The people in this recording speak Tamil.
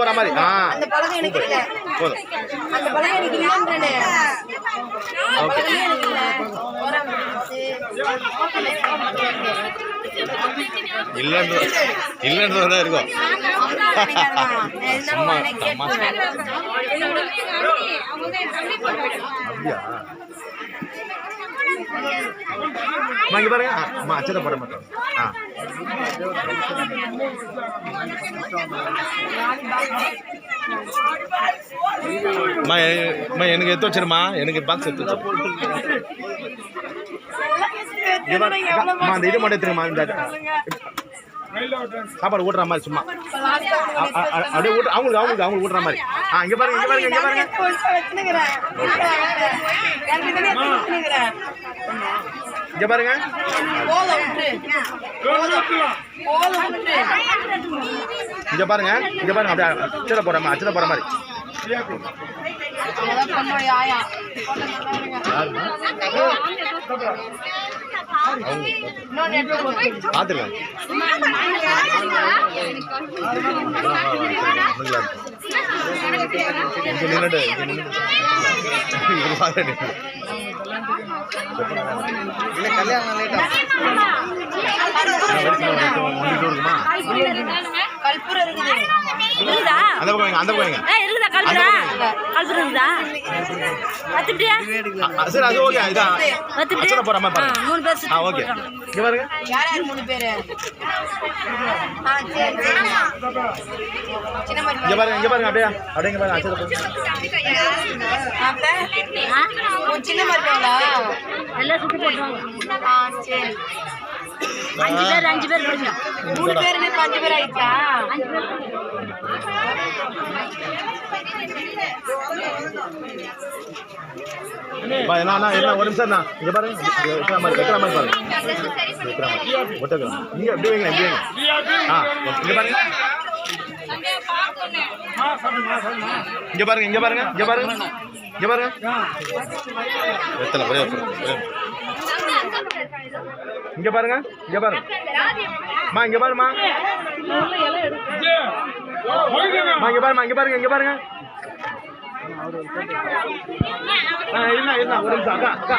போற மாதிரி. ஆ. அந்த பழகம் எனக்கு இல்ல. போதும். அந்த பழகம் எனக்கு இல்லன்றனே. போறாம இல்லைன்ற இல்லைன்றதா இருக்கும். சும்மா. அப்படியா? அம்மா இங்க பாருங்க. அம்மா அச்சதை போட மாட்டோம். ஆ. அம்மா அம்மா எனக்கு எடுத்து வச்சிருமா எனக்கு பாக்ஸ் எடுத்து வச்சிருமா அந்த இது மட்டும் எடுத்துருமா இந்த சாப்பாடு ஊட்டுற மாதிரி சும்மா அப்படியே ஊட்டு அவங்களுக்கு அவங்களுக்கு அவங்களுக்கு ஊட்டுற மாதிரி ஆ இங்க பாருங்க இங்க பாருங்க இங்க பாருங்க இங்க பாருங்க. இங்க பாருங்க. இங்க பாருங்க. அப்படியே அச்சதை போற மாதிரி அச்சதை போற மாதிரி. பாத்துருக்கேன் நின்னுட்டு நின்னுட்டு. கல்யாணம் இருக்குது இருக்குதா அந்த பக்கம் வைங்க, அந்த பக்கம் வைங்க. ஏ இருக்குதா கல்புரா கல்புரா இருக்குதா கத்துட்டியா அ, சரி அது ஓகே இதான் அச்சதை போற மாதிரி ஆ, பாருங்க மூணு பேர் சுத்தி ஆ ஓகே போடுறாங்க. இங்க பாருங்க யார் யார் மூணு பேரு ஆ சரி சரி சின்ன மாதிரி இங்க பாருங்க இங்க பாருங்க அப்படியே அப்படியே இங்க பாருங்க அச்சதை அப்ப சின்ன மருமகளா எல்லாம் சுத்தி போட்டுருவாங்க ஆ சரி அஞ்சு பேர் அஞ்சு பேர் படிச்சோம் மூணு பேர் இப்ப அஞ்சு பேர் ஆயிடுச்சா அஞ்சு பேர் பா, என்ன அண்ணா, என்ன ஒரு நிமிஷம் அண்ணா. இங்க பாருங்க இங்க வைக்கிற மாதிரி வைக்கிற மாதிரி பாருங்க வைக்கிற மாதிரி ஒட்டக்கலாம் நீங்க எப்படி வைங்க எப்படி வைங்க ஆ இங்க பாருங்க இங்க பாருங்க இங்க பாருங்க இங்க பாருங்க இங்க பாருங்க. எத்தனை ஒரே ஒரு இங்க பாருங்க இங்க பாருங்க. மா இங்க பாருமா. மா இங்க பாருமா இங்க பாருங்க இங்க பாருங்க. ஆ இல்ல ஒரு நிமிஷம் அக்கா அக்கா.